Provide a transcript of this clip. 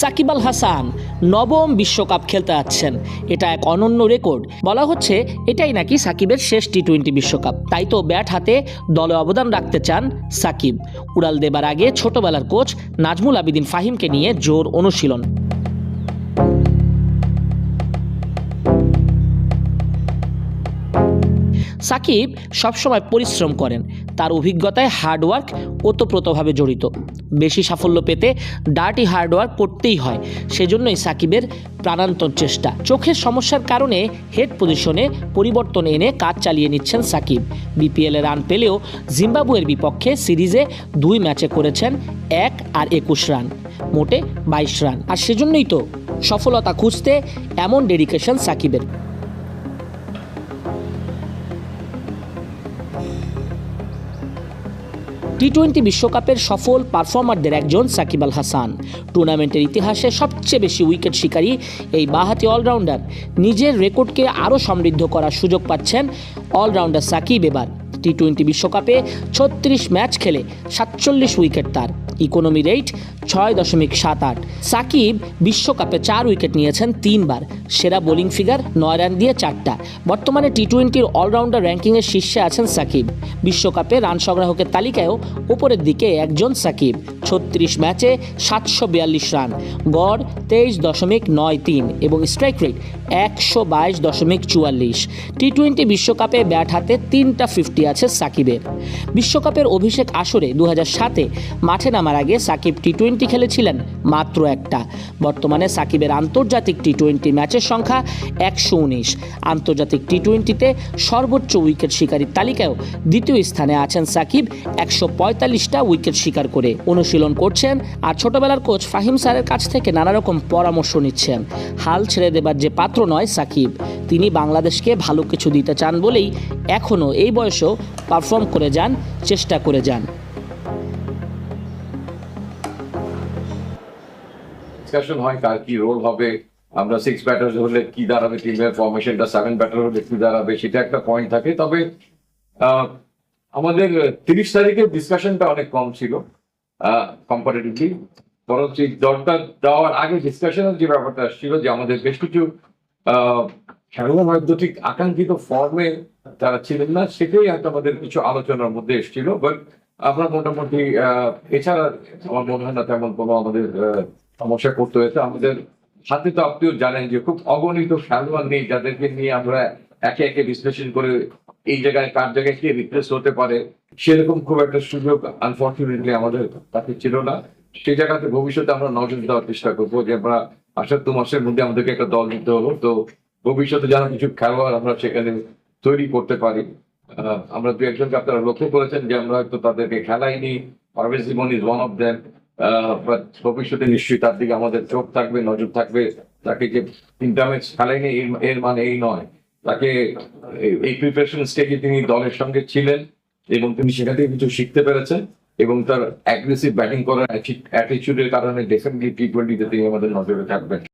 সাকিব আল হাসান নবম বিশ্বকাপ খেলতে যাচ্ছেন। এটা এক অনন্য রেকর্ড। বলা হচ্ছে এটাই নাকি সাকিবের শেষ টি টোয়েন্টি বিশ্বকাপ। তাই তো ব্যাট হাতে দলে অবদান রাখতে চান সাকিব। উড়াল দেবার আগে ছোটবেলার কোচ নাজমুল আবিদিন ফাহিমকে নিয়ে জোর অনুশীলন। সাকিব সবসময় পরিশ্রম করেন। তার অভিজ্ঞতায় হার্ডওয়ার্ক ওতপ্রোতভাবে জড়িত। বেশি সাফল্য পেতে ডার্টি হার্ডওয়ার্ক করতেই হয়, সেজন্যই সাকিবের প্রাণান্তর চেষ্টা। চোখের সমস্যার কারণে হেড পজিশনে পরিবর্তন এনে কাজ চালিয়ে নিচ্ছেন সাকিব। বিপিএলে রান পেলেও জিম্বাবুয়ের বিপক্ষে সিরিজে দুই ম্যাচে করেছেন এক আর একুশ রান, মোটে বাইশ রান। আর সেজন্যই তো সফলতা খুঁজতে এমন ডেডিকেশন সাকিবের। টি টোয়েন্টি বিশ্বকাপের সফল পারফর্মারদের একজন সাকিব আল হাসান। টুর্নামেন্টের ইতিহাসে সবচেয়ে বেশি উইকেট শিকারী এই বাহাতি অলরাউন্ডার। নিজের রেকর্ডকে আরও সমৃদ্ধ করার সুযোগ পাচ্ছেন অলরাউন্ডার সাকিব এবার। টি টোয়েন্টি বিশ্বকাপে ছত্রিশ ম্যাচ খেলে সাতচল্লিশ উইকেট তার। ইকোনমি রেট ছয় দশমিক সাত আট। সাকিব বিশ্বকাপে চার উইকেট নিয়েছেন তিনবার। সেরা বোলিং ফিগার নয় রান দিয়ে চারটা। বর্তমানে টি টোয়েন্টির অলরাউন্ডার র্যাঙ্কিংয়ের শীর্ষে আছেন সাকিব। বিশ্বকাপে রান সংগ্রাহকের তালিকায়ও উপরের দিকে একজন সাকিব। ছত্রিশ ম্যাচে সাতশো বিয়াল্লিশ রান। গড় তেইশ দশমিক নয় তিন এবং স্ট্রাইক রেট একশো বাইশ দশমিক চুয়াল্লিশ। টি টোয়েন্টি বিশ্বকাপে ব্যাট হাতে তিনটা ফিফটি আছে সাকিবের। বিশ্বকাপের অভিষেক আসরে দু সাতে মাঠে নামার আগে সাকিব টি টোয়েন্টি খেলেছিলেন মাত্র একটা। বর্তমানে সাকিবের আন্তর্জাতিক টি টোয়েন্টি ম্যাচের সংখ্যা একশো উনিশ। আন্তর্জাতিক টি টোয়েন্টিতে সর্বোচ্চ উইকেট শিকারীর তালিকায়ও দ্বিতীয় স্থানে আছেন সাকিব একশো পঁয়তাল্লিশটা উইকেট শিকার করে। অনুশীলন করছেন আর ছোটবেলার কোচ ফাহিম স্যারের কাছ থেকে নানা রকম পরামর্শ নিচ্ছেন। হাল ছেড়ে দেবার যে পাত্র নয় সাকিব, তিনি বাংলাদেশকে ভালো কিছু দিতে চান বলেই এখনও এই বয়সেও পারফর্ম করে যান, চেষ্টা করে যান। ডিসকাশন হয় কার কি রোল হবে। আমরা সিক্স ব্যাটার হলে কি দাঁড়াবে টিমের ফরমেশনটা সেভেন ব্যাটার হলে কি দাঁড়াবে, সেটা একটা পয়েন্ট থাকে। তবে আমাদের তিরিশ তারিখের ডিসকাশনটা অনেক কম ছিল কম্পারেটিভলি বরঞ্চ এই দরকার দেওয়ার আগে ডিসকাশনের যে ব্যাপারটা আসছিল যে আমাদের বেশ কিছু খেলোয়াড় হয়তো ঠিক আকাঙ্ক্ষিত ফর্মে তারা ছিলেন না, সেটাই হয়তো আমাদের কিছু আলোচনার মধ্যে এসেছিল। বাট আমরা মোটামুটি এছাড়া আমার মনে হয় না তেমন কোনো আমাদের সমস্যা করতে হয়েছে। আমাদের হাতে তো আপনিও জানেন যে খুব অগণিত খেলোয়াড় নেই যাদেরকে নিয়ে আমরা একে একে বিশ্লেষণ করে এই জায়গায় কার জায়গায় কে রিপ্লেস হতে পারে, সেরকম খুব একটা সুযোগ আনফর্চুনেটলি আমাদের কাছে ছিল না। সেই জায়গাতে ভবিষ্যতে আমরা নজর দেওয়ার চেষ্টা করব যে আমরা আসার দু মাসের মধ্যে আমাদেরকে একটা দল নিতে হলো। তো ভবিষ্যতে যেন কিছু খেলোয়াড় আমরা সেখানে তৈরি করতে পারি। আমরা দু একজনকে আপনারা লক্ষ্য করেছেন যে আমরা হয়তো তাদেরকে খেলাইনি। Parvez Jibon is one of them ভবিষ্যতে নিশ্চয়ই তার দিকে আমাদের চোখ থাকবে, নজর থাকবে। তাকে যে ম্যাচ খেলাইনি এর- মানে এই নয়। তাকে এই প্রিপারেশন স্টেজে তিনি দলের সঙ্গে ছিলেন এবং তিনি সেখান থেকে কিছু শিখতে পেরেছেন এবং তার অ্যাগ্রেসিভ ব্যাটিং করার অ্যাটিচিউডের কারণে ডেফিনেটলি টি টোয়েন্টিতে তিনি আমাদের নজরে থাকবেন।